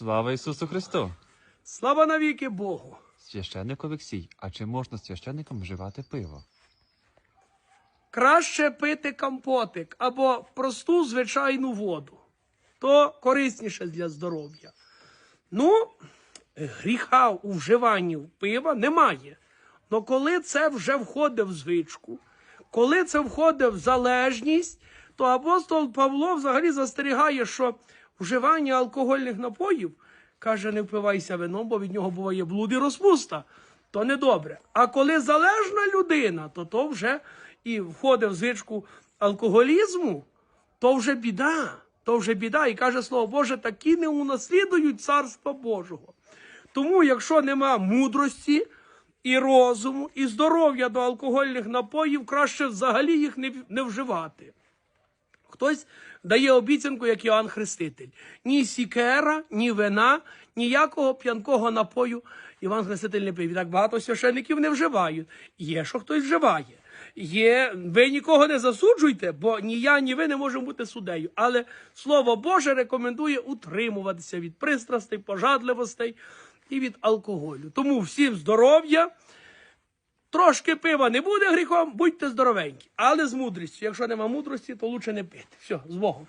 Слава Ісусу Христу! Слава навіки Богу! Священник Олексій, а чи можна священникам вживати пиво? Краще пити компотик або просту звичайну воду. То корисніше для здоров'я. Ну, гріха у вживанні пива немає. Но коли це вже входить в звичку, коли це входить в залежність, то апостол Павло взагалі застерігає, що вживання алкогольних напоїв каже, не впивайся вином, бо від нього буває блуд і розпуста. То недобре. А коли залежна людина, то то вже і входить в звичку алкоголізму, то вже біда. То вже біда. І каже слово Боже, такі не унаслідують царства Божого. Тому, якщо нема мудрості і розуму, і здоров'я до алкогольних напоїв, краще взагалі їх не, не вживати. Хтось дає обіцянку, як Іоанн Хреститель. Ні сікера, ні вина, ніякого п'янкого напою Іван Хреститель не пив. І так багато священників не вживають. Є, що хтось вживає. Є, ви нікого не засуджуйте, бо ні я, ні ви не можемо бути суддею. Але Слово Боже рекомендує утримуватися від пристрастей, пожадливостей і від алкоголю. Тому всім здоров'я. Трошки пива не буде гріхом, будьте здоровенькі, але з мудрістю. Якщо нема мудрості, то лучше не пити. Все, з Богом.